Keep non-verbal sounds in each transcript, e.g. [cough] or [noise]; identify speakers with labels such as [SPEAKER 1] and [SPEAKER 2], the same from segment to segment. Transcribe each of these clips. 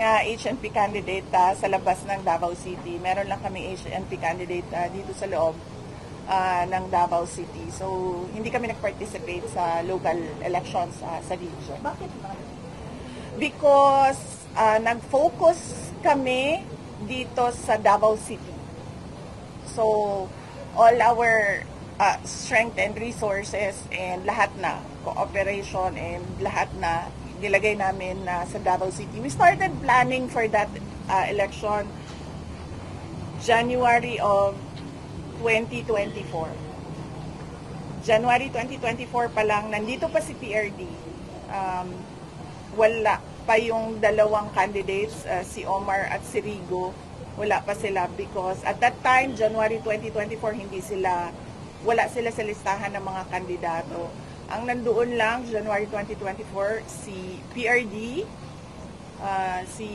[SPEAKER 1] uh, HNP candidate ah, sa labas ng Davao City. Meron lang kami HNP candidate ah, dito sa loob ah, ng Davao City. So, hindi kami nag-participate sa local elections ah, sa region.
[SPEAKER 2] Bakit ba?
[SPEAKER 1] Because ah, nag-focus kami dito sa Davao City. So, all our uh, strength and resources and lahat na, cooperation and lahat na nilagay namin na sa Davao City. We started planning for that uh, election January of 2024. January 2024 pa lang, nandito pa si PRD. Um, wala pa yung dalawang candidates, uh, si Omar at si Rigo. Wala pa sila because at that time, January 2024, hindi sila, wala sila sa listahan ng mga kandidato. Ang nandoon lang, January 2024, si PRD, uh, si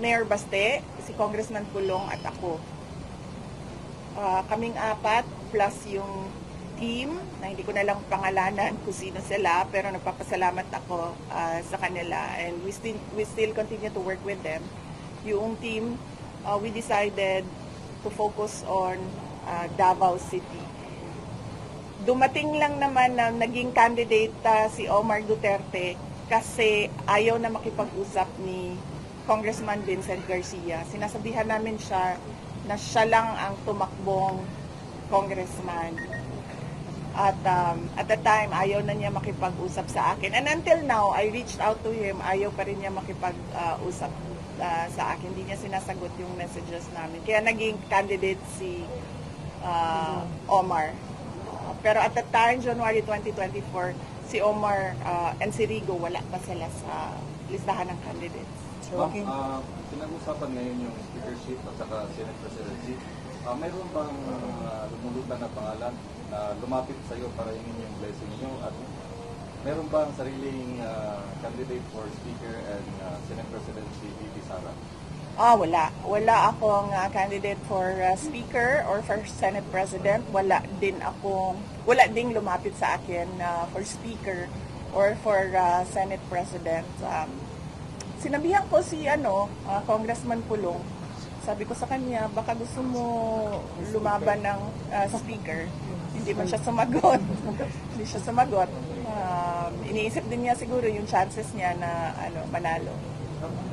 [SPEAKER 1] Mayor Baste, si Congressman Pulong at ako. Ah, kaming apat plus yung team na hindi ko na lang pangalanan kung sino sila pero nagpapasalamat ako ah, sa kanila and we still we still continue to work with them. Yung team ah, we decided to focus on ah, Davao City. Dumating lang naman na naging candidate ah, si Omar Duterte kasi ayaw na makipag-usap ni Congressman Vincent Garcia. Sinasabihan namin siya na siya lang ang tumakbong congressman. At um, at the time, ayaw na niya makipag-usap sa akin. And until now, I reached out to him, ayaw pa rin niya makipag-usap uh, sa akin. Hindi niya sinasagot yung messages namin. Kaya naging candidate si uh, Omar. Uh, pero at the time, January 2024, si Omar uh, and si Rigo, wala pa sila sa listahan ng candidates.
[SPEAKER 3] Ma'am, ah, pinag-usapan ngayon yung speakership at saka Senate presidency. Ah, mayroon bang uh, na pangalan na lumapit sa iyo para hingin yung blessing niyo at meron bang sariling ah, candidate for speaker and ah, Senate presidency VP Sara?
[SPEAKER 1] Ah, wala. Wala akong ah, candidate for ah, speaker or for Senate President. Wala din akong, wala ding lumapit sa akin na for speaker or for ah, Senate President. Um, sinabihan ko si ano, ah, Congressman Pulong, sabi ko sa kanya, baka gusto mo lumaban ng ah, speaker. Hindi man siya sumagot. [laughs] Hindi siya sumagot. Um, iniisip din niya siguro yung chances niya na ano, manalo.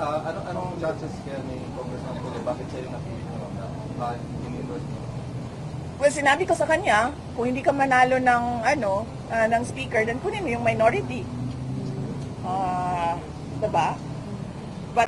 [SPEAKER 3] Ah, ano anong chances kaya ni Congressman Pule? Bakit siya yung napili niyo na uh, in-endorse niyo?
[SPEAKER 1] Well, sinabi ko sa kanya, kung hindi ka manalo ng ano, ah, ng speaker, then kunin mo yung minority. Ah, 'di ba?